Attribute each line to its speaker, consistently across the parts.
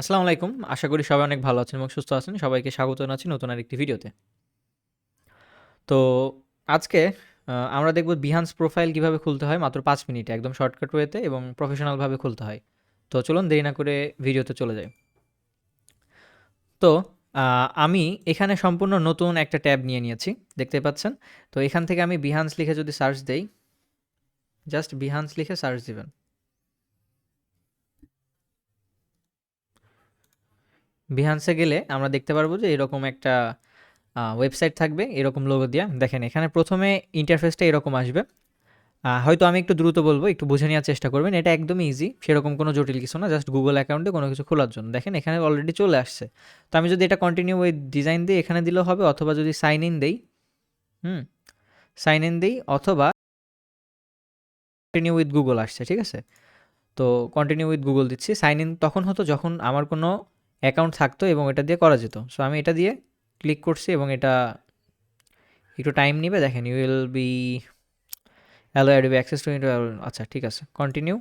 Speaker 1: আসসালামু আলাইকুম। আশা করি সবাই অনেক ভালো আছেন এবং সুস্থ আছেন। সবাইকে স্বাগত জানাচ্ছি নতুন আরেকটি ভিডিওতে। তো আজকে আমরা দেখব বিহান্স প্রোফাইল কীভাবে খুলতে হয় মাত্র পাঁচ মিনিটে, একদম শর্টকাট ওয়েতে এবং প্রফেশনালভাবে খুলতে হয়। তো চলুন দেরি না করে ভিডিওতে চলে যাই। তো আমি এখানে সম্পূর্ণ নতুন একটা ট্যাব নিয়ে নিয়েছি, দেখতে পাচ্ছেন? তো এখান থেকে আমি বিহান্স লিখে যদি সার্চ দেই জাস্ট বিহান্স লিখে সার্চ দিবেন। বিহান্সে গেলে আমরা দেখতে পারব যে এরকম একটা ওয়েবসাইট থাকবে, এরকম লোগো দিয়া। দেখেন, এখানে প্রথমে ইন্টারফেসটা এরকম আসবে। হয়তো আমি একটু দ্রুত বলব, একটু বুঝে নেওয়ার চেষ্টা করবেন। এটা একদমই ইজি সেরকম কোনো জটিল কিছু না জাস্ট গুগল অ্যাকাউন্টে কোনো কিছু খোলার জন্য। দেখেন, এখানে অলরেডি চলে আসছে। তো আমি যদি এটা কন্টিনিউ উইথ ডিজাইন দিই এখানে দিলেও হবে, অথবা যদি সাইন ইন দেই, হুম সাইন ইন দিই, অথবা কন্টিনিউ উইথ গুগল আসছে, ঠিক আছে? তো কন্টিনিউ উইথ গুগল দিচ্ছি। সাইন ইন তখন হতো যখন আমার কোনো অ্যাকাউন্ট থাকতো এবং এটা দিয়ে করা যেত। সো আমি এটা দিয়ে ক্লিক করছি এবং এটা একটু টাইম নেবে। দেখেন you will be allow Adobe access to আচ্ছা ঠিক আছে কন্টিনিউ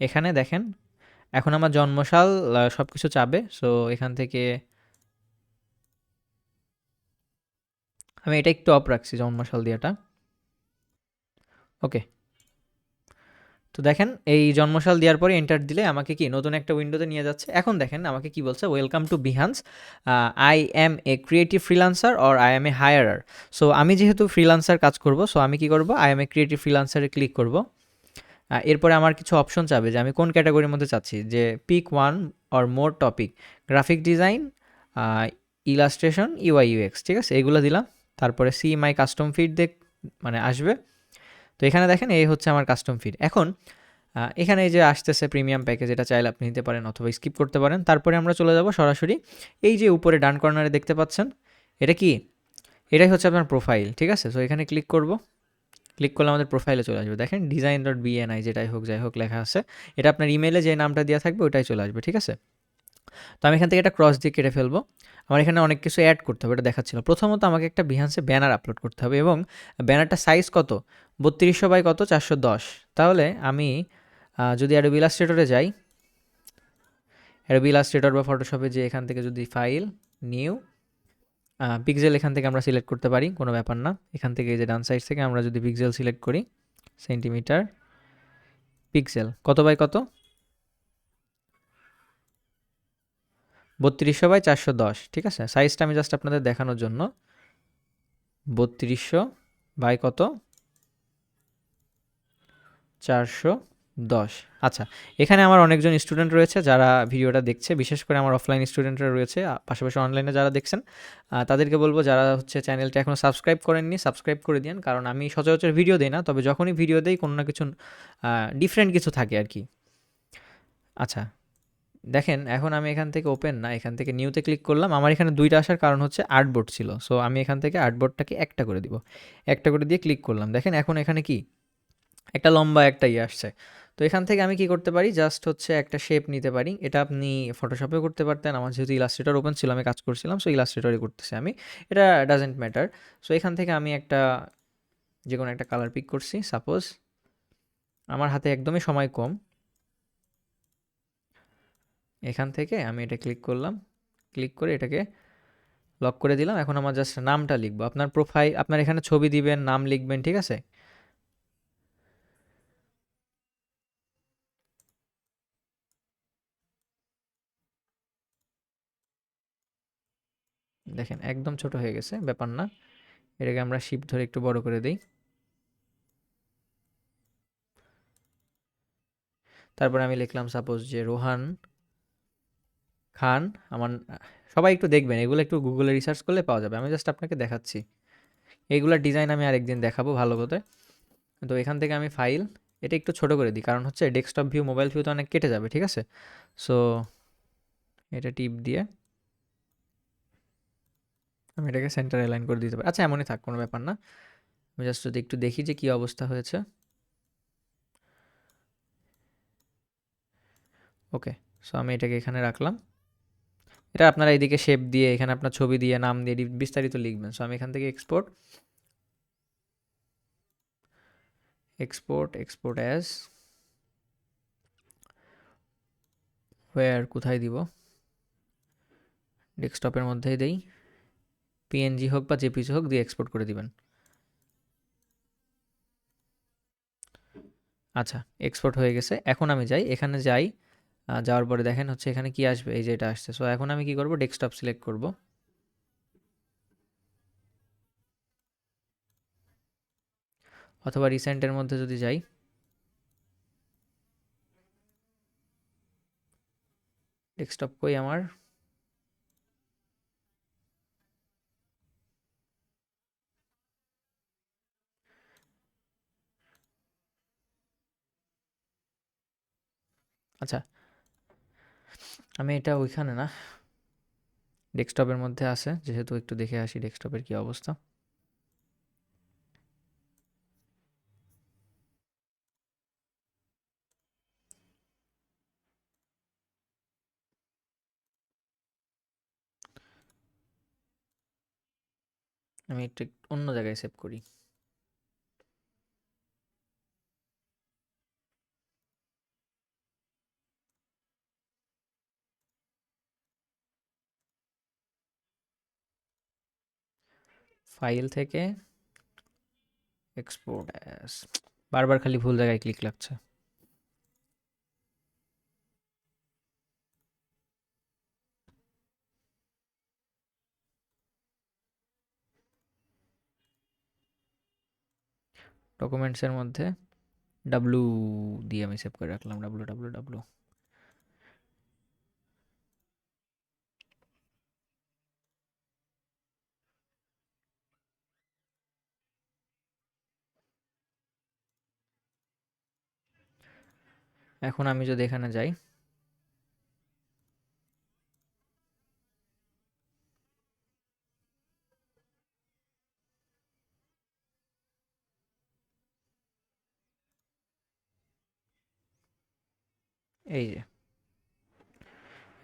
Speaker 1: এখানে দেখেন, এখন আমার জন্মসাল সব কিছু চাবে সো এখান থেকে আমি এটা একটু অফ রাখছি জন্মসাল দিয়েটা। ওকে তো দেখেন, এই জন্মসাল দেওয়ার পরে এন্টার দিলে আমাকে কি নতুন একটা উইন্ডোতে নিয়ে যাচ্ছে? এখন দেখেন, আমাকে কি বলছে welcome to Behance I am a creative freelancer or I am a hirer so আমি যেহেতু ফ্রিলান্সার কাজ করব সো আমি কি করব? আই এম এ ক্রিয়েটিভ ফ্রিলান্সারে ক্লিক করব। এরপরে আমার কিছু অপশন চাবে যে আমি কোন ক্যাটাগরির মধ্যে চাচ্ছি যে pick one or more topic graphic design illustration UI UX ঠিক আছে? এগুলো দিলাম। তারপরে সি মাই কাস্টম ফিড দেখ মানে আসবে। তো এখানে দেখেন এই হচ্ছে আমার কাস্টম ফিড এখন এখানে এই যে আসতেছে প্রিমিয়াম প্যাকেজ এটা চাইলে আপনি নিতে পারেন অথবা স্কিপ করতে পারেন। তারপরে আমরা চলে যাব সরাসরি এই যে উপরে ডান কর্নারে দেখতে পাচ্ছেন, এটা কি? এটাই হচ্ছে আপনার প্রোফাইল ঠিক আছে? সো এখানে ক্লিক করব। ক্লিক করলে আমাদের প্রোফাইলে চলে আসবে। দেখেন ডিজাইন ডট বিএনআই যেটাই হোক, যাই হোক লেখা আছে। এটা আপনার ইমেলে যে নামটা দেওয়া থাকবে, ওটাই চলে আসবে, ঠিক আছে? তো আমি এখান থেকে একটা ক্রস দিয়ে কেটে ফেলব। আমার এখানে অনেক কিছু অ্যাড করতে হবে, এটা দেখাচ্ছিল। প্রথমত আমাকে একটা বিহান্সে ব্যানার আপলোড করতে হবে এবং ব্যানারটা সাইজ কত? বত্রিশশো বাই কত? চারশো দশ। তাহলে আমি যদি অ্যাডোবি ইলাস্ট্রেটরে যাই অ্যাডোবি ইলাস্ট্রেটর বা ফটোশপে যে এখান থেকে যদি ফাইল নিউ পিক্সেল এখান থেকে আমরা সিলেক্ট করতে পারি, কোনো ব্যাপার না। এখান থেকে যে ডান সাইড থেকে আমরা যদি পিক্সেল সিলেক্ট করি সেন্টিমিটার পিক্সেল কত বাই কত? বত্রিশশো বাই চারশো দশ, ঠিক আছে? সাইজটা আমি জাস্ট আপনাদের দেখানোর জন্য। বত্রিশশো বাই কত? চারশো দশ। আচ্ছা এখানে আমার অনেকজন স্টুডেন্ট রয়েছে যারা ভিডিওটা দেখছে, বিশেষ করে আমার অফলাইন স্টুডেন্টরা রয়েছে পাশাপাশি অনলাইনে যারা দেখছেন তাদেরকে বলব যারা হচ্ছে চ্যানেলটা এখনও সাবস্ক্রাইব করেননি সাবস্ক্রাইব করে দিন কারণ আমি সচরাচর ভিডিও দিই না, তবে যখনই ভিডিও দেই, কোনো না কিছু ডিফারেন্ট কিছু থাকে আর কি। আচ্ছা দেখেন, এখন আমি এখান থেকে ওপেন না, এখান থেকে নিউতে ক্লিক করলাম, আমার এখানে দুইটা আসার কারণ হচ্ছে আর্টবোর্ড ছিল সো আমি এখান থেকে আর্টবোর্ডটাকে একটা করে দিব, একটা করে দিয়ে ক্লিক করলাম। দেখেন, এখন এখানে কি? একটা লম্বা একটা ইয়ে আসছে। তো এখান থেকে আমি কি করতে পারি? জাস্ট হচ্ছে একটা শেপ নিতে পারি। এটা আপনি ফটোশপেও করতে পারতেন। আমার যেহেতু ইলাস্ট্রেটর ওপেন ছিল, আমি কাজ করছিলাম সো ইলাস্ট্রেটরে করতেছি আমি। এটা ডাজেন্ট ম্যাটার সো এখান থেকে আমি একটা যে কোনো একটা কালার পিক করছি সাপোজ আমার হাতে একদমই সময় কম। এখান থেকে আমি এটা ক্লিক করলাম। ক্লিক করে এটাকে লক করে দিলাম। এখন আমার জাস্ট নামটা লিখব। আপনার প্রোফাইল আপনার এখানে ছবি দিবেন, নাম লিখবেন, ঠিক আছে? দেখেন, একদম ছোট হয়ে গেছে, ব্যাপার না। এটাকে আমরা শিপ ধরে একটু বড় করে দিই। তারপর আমি লিখলাম সাপোজ যে রোহান খান, আমার, সবাই একটু দেখবেন, এগুলো একটু গুগলে রিসার্চ করলে পাওয়া যাবে। আমি জাস্ট আপনাকে দেখাচ্ছি। এইগুলোর ডিজাইন আমি আরেকদিন দেখাবো ভালো করে। তো এখান থেকে আমি ফাইল এটা একটু ছোট করে দিই, কারণ হচ্ছে ডেস্কটপ ভিউ মোবাইল ভিউ তো অনেক কেটে যাবে, ঠিক আছে? সো এটা টিপ দিয়ে আমি এটাকে সেন্টার অ্যালাইন করে দিতে পারি। আচ্ছা এমনই থাক, কোনো ব্যাপার না। আমি জাস্ট যদি একটু দেখি যে কী অবস্থা হয়েছে। ওকে সো আমি এটাকে এখানে রাখলাম। এটা আপনারা এইদিকে শেপ দিয়ে, এখানে আপনার ছবি দিয়ে, নাম দিয়ে বিস্তারিত লিখবেন। সো আমি এখান থেকে এক্সপোর্ট এক্সপোর্ট এক্সপোর্ট অ্যাজ ওয়ার কোথায় দিব? ডেস্কটপের মধ্যেই দেই। পিএনজি হোক বা জেপিজি হোক, দিয়ে এক্সপোর্ট করে দিবেন। আচ্ছা এক্সপোর্ট হয়ে গেছে। এখন আমি যাই। এখানে যাই যাওয়ার পরে দেখেন হচ্ছে এখানে কি আসবে, এই যে এটা আসছে। সো এখন আমি কি করব? ডেস্কটপ সিলেক্ট করব। অথবা রিসেন্টের মধ্যে যদি যাই। ডেস্কটপ কই আমার? আচ্ছা। আমি এটা ওইখানে না, ডেস্কটপের মধ্যে আছে, যেহেতু একটু দেখে আসি ডেস্কটপের কি অবস্থা। আমি একটু অন্য জায়গায় সেভ করি। ফাইল থেকে এক্সপোর্ট অ্যাস বারবার খালি ভুল জায়গায় ক্লিক লাগছে। ডকুমেন্টসের মধ্যে ডাব্লু দিয়ে আমি সেভ করে রাখলাম। ডাব্লু ডাব্লু ডাব্লু এখন আমি যদি এখানে যাই। এই যে।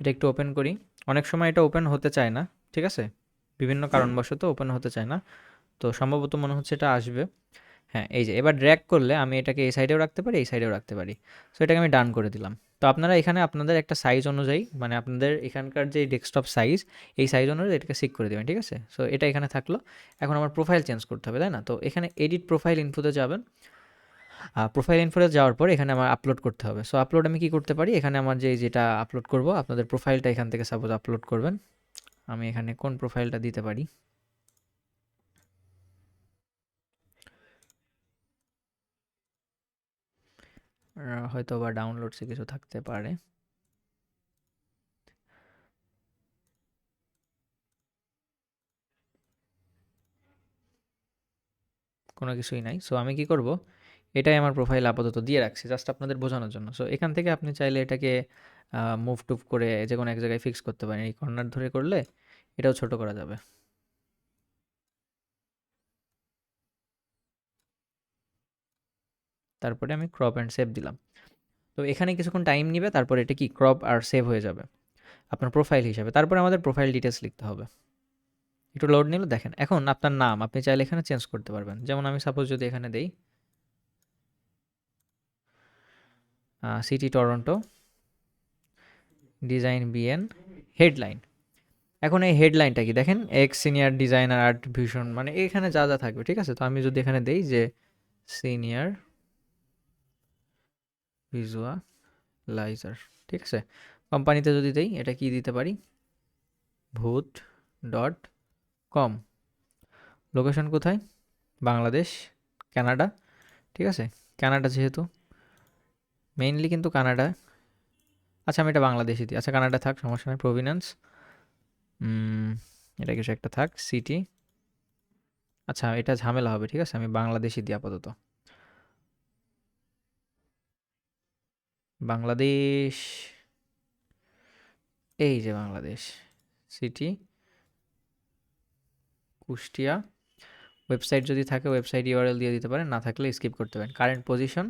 Speaker 1: এটা একটু ওপেন করি। অনেক সময় এটা ওপেন হতে চায় না ঠিক আছে? বিভিন্ন কারণবশত ওপেন হতে চায় না। তো সম্ভবত মনে হচ্ছে এটা আসবে। হ্যাঁ এই যে, এবার ড্র্যাগ করলে আমি এটাকে এই সাইডেও রাখতে পারি, এই সাইডেও রাখতে পারি। সো এটাকে আমি ডান করে দিলাম। তো আপনারা এখানে আপনাদের একটা সাইজ অনুযায়ী মানে আপনাদের এখানকার যে ডেস্কটপ সাইজ এই সাইজ অনুযায়ী এটাকে সিক করে দেবেন, ঠিক আছে? সো এটা এখানে থাকল। এখন আমার প্রোফাইল চেঞ্জ করতে হবে, তাই না? তো এখানে এডিট প্রোফাইল ইনফোতে যাবেন। প্রোফাইল ইনফোতে যাওয়ার পর এখানে আমার আপলোড করতে হবে। সো আপলোড আমি কি করতে পারি? এখানে আমার যে, যেটা আপলোড করব, আপনাদের প্রোফাইলটা এখান থেকে সাপোজ আপলোড করবেন। আমি এখানে কোন প্রোফাইলটা দিতে পারি? হয়তো বা ডাউনলোডসে কিছু থাকতে পারে। কোনো কিছুই নাই। সো আমি কি করব? এটাই আমার প্রোফাইল আপাতত দিয়ে রাখছি জাস্ট আপনাদের বোঝানোর জন্য। সো এখান থেকে আপনি চাইলে এটাকে মুভ টুভ করে যে কোনো এক জায়গায় ফিক্স করতে পারেন। এই কর্নার ধরে করলে এটাও ছোট করা যাবে। তারপরে আমি ক্রপ অ্যান্ড সেভ দিলাম। তো এখানে কিছুক্ষণ টাইম নিবে, তারপরে এটা কি ক্রপ আর সেভ হয়ে যাবে, আপনার প্রোফাইল হিসাবে। তারপরে আমাদের প্রোফাইল ডিটেলস লিখতে হবে। একটু লোড নিল, দেখেন, এখন আপনার নাম, আপনি চাইলে এখানে চেঞ্জ করতে পারবেন। যেমন আমি সাপোজ যদি এখানে দেই city Toronto design BN headline এখন এই হেডলাইনটা কি? দেখেন ex senior designer art vision মানে এখানে যা যা থাকবে, ঠিক আছে? তো আমি যদি এখানে দেই যে সিনিয়র ভিজুয়ালাইজার ঠিক আছে? কোম্পানিতে যদি দেই, এটা কি দিতে পারি? ভূত ডট কম লোকেশন কোথায়? বাংলাদেশ কানাডা ঠিক আছে? কানাডা যেহেতু মেইনলি কিন্তু কানাডা আচ্ছা আমি এটা বাংলাদেশি দিই। আচ্ছা কানাডা থাক, সমস্যা নেই। প্রভিনেন্স এটা কিছু একটা থাক সিটি আচ্ছা এটা ঝামেলা হবে, ঠিক আছে? আমি বাংলাদেশি দিই আপাতত। বাংলাদেশ, এই যে বাংলাদেশ সিটি কুষ্টিয়া। ওয়েবসাইট যদি থাকে ওয়েবসাইট ইউআরএল দিয়ে দিতে পারেন, না থাকলে স্কিপ করতে পারেন। কারেন্ট পজিশন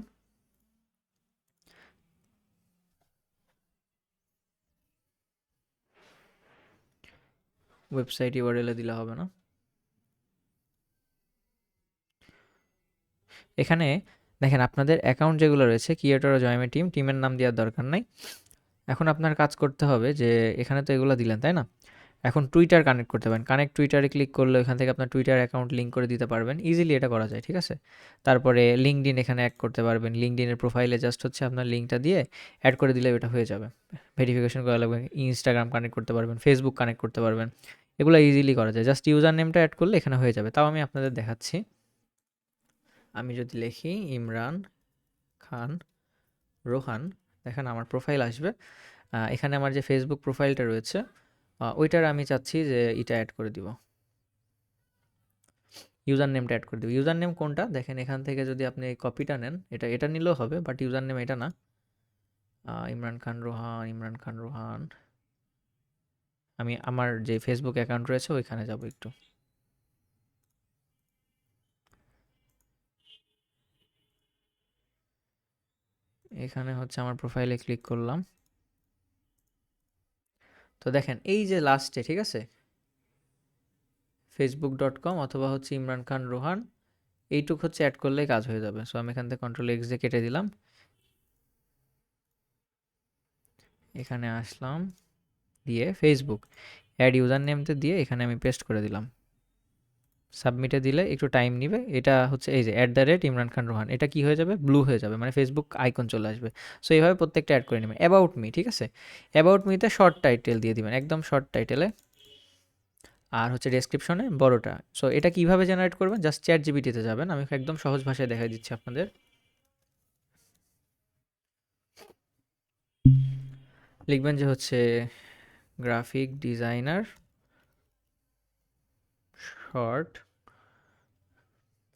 Speaker 1: ওয়েবসাইট ইউআরএলে দিলে হবে না। এখানে দেখেন, আপনাদের অ্যাকাউন্ট যেগুলো রয়েছে ক্রিয়েটর ও জয়মে টিম টিমের নাম দেওয়ার দরকার নাই। এখন আপনার কাজ করতে হবে যে, এখানে তো এগুলো দিলেন, তাই না? এখন টুইটার কানেক্ট করতে পারেন। কানেক্ট টুইটারে ক্লিক করলে এখান থেকে আপনার টুইটার অ্যাকাউন্ট লিঙ্ক করে দিতে পারবেন। ইজিলি এটা করা যায়, ঠিক আছে? তারপরে লিঙ্কডিন এখানে অ্যাড করতে পারবেন। লিঙ্কডিনের প্রোফাইলে জাস্ট হচ্ছে আপনার লিঙ্কটা দিয়ে অ্যাড করে দিলে এটা হয়ে যাবে। ভেরিফিকেশন করা লাগবে। ইনস্টাগ্রাম কানেক্ট করতে পারবেন ফেসবুক কানেক্ট করতে পারবেন। এগুলো ইজিলি করা যায়। জাস্ট ইউজার নেমটা অ্যাড করলে এখানে হয়ে যাবে। তাও আমি আপনাদের দেখাচ্ছি। আমি যদি লিখি ইমরান খান, রোহান, দেখেন আমার প্রোফাইল আসবে। এখানে আমার যে ফেসবুক প্রোফাইলটা রয়েছে ওইটার আমি চাচ্ছি যে এটা অ্যাড করে দিব। ইউজার নেমটা অ্যাড করে দিব। ইউজার নেম কোনটা? দেখেন এখান থেকে যদি আপনি এই কপিটা নেন, এটা এটা নিলেও হবে বাট ইউজার নেম এটা না। ইমরান খান, রোহান, ইমরান খান, রোহান। আমি আমার যে ফেসবুক অ্যাকাউন্ট রয়েছে, ওইখানে যাব একটু। এখানে হচ্ছে আমার প্রোফাইলে ক্লিক করলাম। তো দেখেন, এই যে লাস্টে ঠিক আছে? ফেসবুক ডট কম অথবা হচ্ছে ইমরান খান রোহান, এইটুক হচ্ছে অ্যাড করলেই কাজ হয়ে যাবে। সো আমি এখান থেকে কন্ট্রোল এক্স দিয়ে কেটে দিলাম। এখানে আসলাম, দিয়ে ফেসবুক অ্যাড ইউজার নেমতে দিয়ে এখানে আমি পেস্ট করে দিলাম। সাবমিটে দিলে একটু টাইম নিবে। এটা হচ্ছে এই যে at the rate Imran Khan Rohan. এটা কি হয়ে যাবে? ব্লু হয়ে যাবে মানে ফেসবুক আইকন চলে আসবে। সো এইভাবে প্রত্যেকটা অ্যাড করে নেবেন। অ্যাবাউট মি ঠিক আছে? অ্যাবাউট মিতে শর্ট টাইটেল দিয়ে দিবেন, একদম শর্ট টাইটেলে আর হচ্ছে ডেসক্রিপশনে বড়টা। সো এটা কীভাবে জেনারেট করবেন? জাস্ট চ্যাট জিবিটিতে যাবেন। আমি একদম সহজ ভাষায় দেখাই দিচ্ছি আপনাদের। লিখবেন যে হচ্ছে গ্রাফিক ডিজাইনার শর্ট।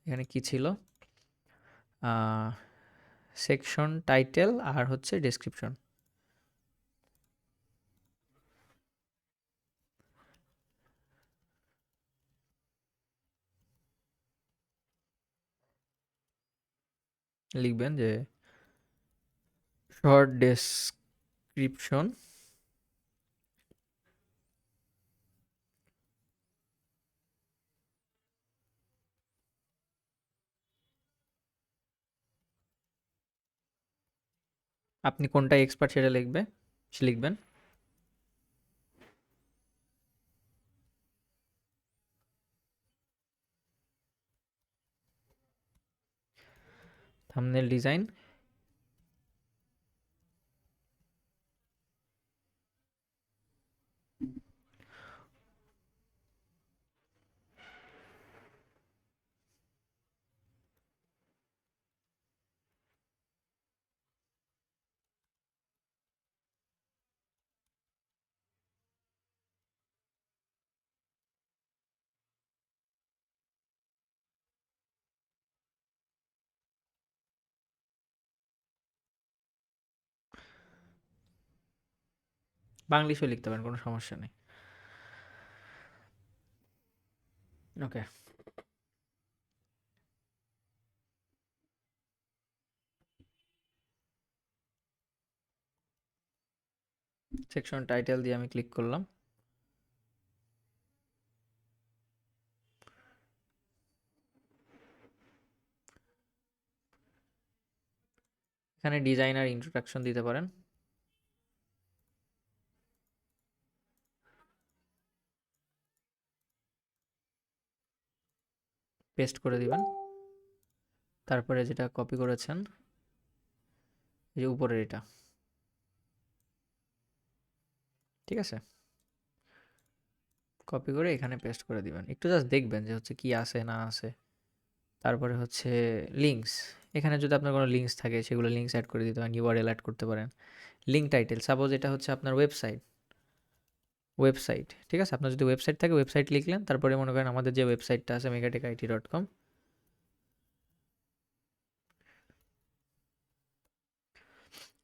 Speaker 1: এখানে কি ছিল? সেকশন টাইটেল আর হচ্ছে ডেসক্রিপশন লিখবেন যে শর্ট ডেসক্রিপশন আপনি কোনটা এক্সপার্ট সেটা লিখবে লিখবেন। থাম্বনেল ডিজাইন বাংলিশও লিখতে পারেন, কোনো সমস্যা নেই। ওকে সেকশন টাইটেল দিয়ে আমি ক্লিক করলাম। এখানে ডিজাইনার ইন্ট্রোডাকশন দিতে পারেন। পেস্ট করে দিবেন। তারপরে যেটা কপি করেছেন যে উপরের এটা। ঠিক আছে? কপি করে এখানে পেস্ট করে দিবেন। একটু জাস্ট দেখবেন যে হচ্ছে কি আছে না আছে। তারপরে হচ্ছে লিঙ্কস এখানে যদি আপনার কোনো লিঙ্কস থাকে, সেগুলো লিঙ্কস অ্যাড করে দিতে পারেন ইউআরএল অ্যাড করতে পারেন। লিঙ্ক টাইটেল সাপোজ এটা হচ্ছে আপনার ওয়েবসাইট ওয়েবসাইট ঠিক আছে? আপনার যদি ওয়েবসাইট থাকে ওয়েবসাইট লিখলেন, তারপরে মনে করেন আমাদের যে ওয়েবসাইটটা আছে মেগাটেক আইটি ডট কম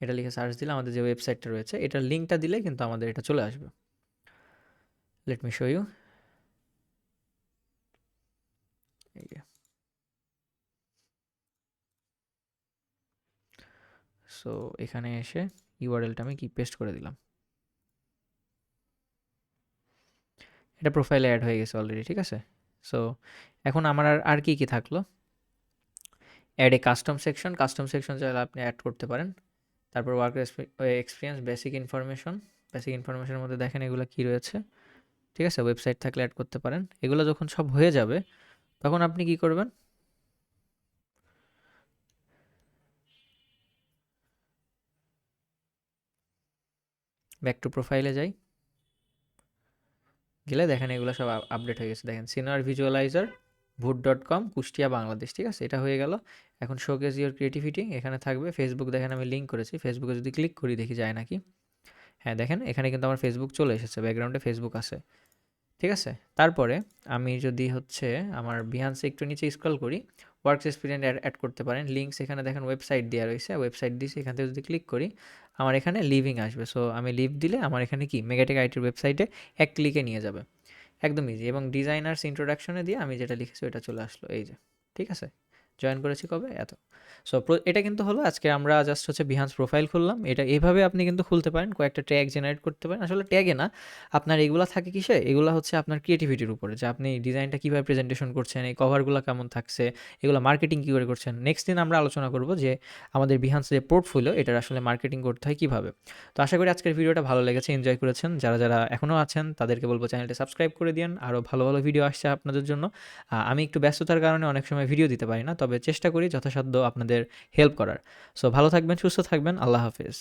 Speaker 1: এটা লিখে সার্চ দিলে আমাদের যে ওয়েবসাইটটা রয়েছে, এটার লিঙ্কটা দিলে কিন্তু আমাদের এটা চলে আসবে। Let me show you so এখানে এসে ইউআরএলটা আমি কি পেস্ট করে দিলাম? এটা প্রোফাইলে অ্যাড হয়ে গেছে অলরেডি ঠিক আছে? সো এখন আমার আর আর কী কী থাকল? Add a custom section custom section চাইলে আপনি অ্যাড করতে পারেন। তারপর work experience basic information basic ইনফরমেশনের মধ্যে দেখেন এগুলো কী রয়েছে। ঠিক আছে? ওয়েবসাইট থাকলে অ্যাড করতে পারেন। এগুলো যখন সব হয়ে যাবে, তখন আপনি কি করবেন? ব্যাক টু প্রোফাইলে যাই। গেলে দেখেন এগুলো সব আপডেট হয়ে গেছে। দেখেন সিনার ভিজুয়ালাইজার ভুট ডট কম কুষ্টিয়া বাংলাদেশ, ঠিক আছে? এটা হয়ে গেল। এখন শোকেজ ইউর ক্রিয়েটিভিটি এখানে থাকবে। ফেসবুক দেখেন, আমি লিঙ্ক করেছি। ফেসবুকে যদি ক্লিক করি, দেখি যায় নাকি? হ্যাঁ দেখেন, এখানে কিন্তু আমার ফেসবুক চলে এসেছে। ব্যাকগ্রাউন্ডে ফেসবুক আছে। ঠিক আছে? তারপরে আমি যদি হচ্ছে আমার বিহান্সে একটু নিচে স্ক্রল করি ওয়ার্কস এক্সপিরিয়েন্স অ্যাড করতে পারেন। লিঙ্কস এখানে দেখেন ওয়েবসাইট দেওয়া রয়েছে। ওয়েবসাইট দিয়ে সেখান থেকে যদি ক্লিক করি, আমার এখানে লিভিং আসবে। সো আমি লিভ দিলে আমার এখানে কি? মেগাটেক আইটির ওয়েবসাইটে এক ক্লিকে নিয়ে যাবে। একদম ইজি এবং ডিজাইনার্স ইন্ট্রোডাকশনে দিয়ে আমি যেটা লিখেছি ওটা চলে আসলো। এই যে, ঠিক আছে? জয়েন করেছি কবে? এত। সো এটা কিন্তু হলো আজকে আমরা জাস্ট হচ্ছে বিহান্স প্রোফাইল খুললাম। এটা এইভাবে আপনি কিন্তু খুলতে পারেন, কয়েকটা ট্যাগ জেনারেট করতে পারেন। আসলে ট্যাগে না, আপনার এগুলো থাকে কিসে? এগুলো হচ্ছে আপনার ক্রিয়েটিভিটির উপরে। যে আপনি ডিজাইনটা কীভাবে প্রেজেন্টেশন করছেন, এই কভারগুলো কেমন থাকছে, এগুলো মার্কেটিং কী করে করছেন? নেক্সট দিন আমরা আলোচনা করব যে আমাদের বিহান্স যে পোর্টফোলিও এটার আসলে মার্কেটিং করতে হয় কীভাবে। তো আশা করি আজকের ভিডিওটা ভালো লেগেছে এনজয় করেছেন। যারা যারা এখনও আছেন, তাদেরকে বলব চ্যানেলটা সাবস্ক্রাইব করে দিন আরও ভালো ভালো ভিডিও আসছে আপনাদের জন্য। আমি একটু ব্যস্ততার কারণে অনেক সময় ভিডিও দিতে পারি না তবে চেষ্টা করি যথাসাধ্য আপনাদের হেল্প করার। সো ভালো থাকবেন সুস্থ থাকবেন। আল্লাহ হাফিজ।